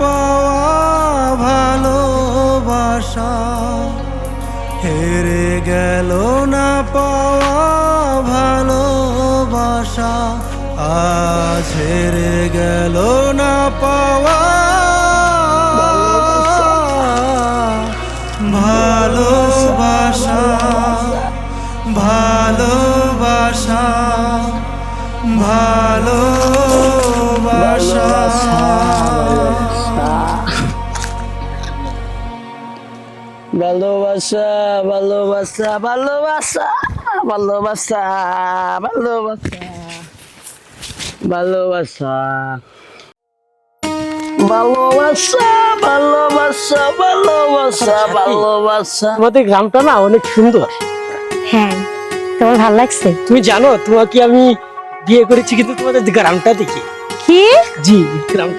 পাওয়া ভালোবাসা। হেরে গেল না পাওয়া ভালোবাসা। আজ হেরে গেল না পাওয়া ভালোবাসা। ভালোবাসা। ভালোবাসা। ভালোবাসা ভালোবাসা ভালোবাসা ভালোবাসা ভালোবাসা ভালোবাসা। ভালোবাসা ভালোবাসা ভালোবাসা আমাদের গ্রামটা না অনেক সুন্দর। হ্যাঁ তোমার ভালো লাগছে? তুমি জানো তোমাকে আমি বিয়ে করেছি কিন্তু তোমাদের গ্রামটা দেখি। কি? জি গ্রাম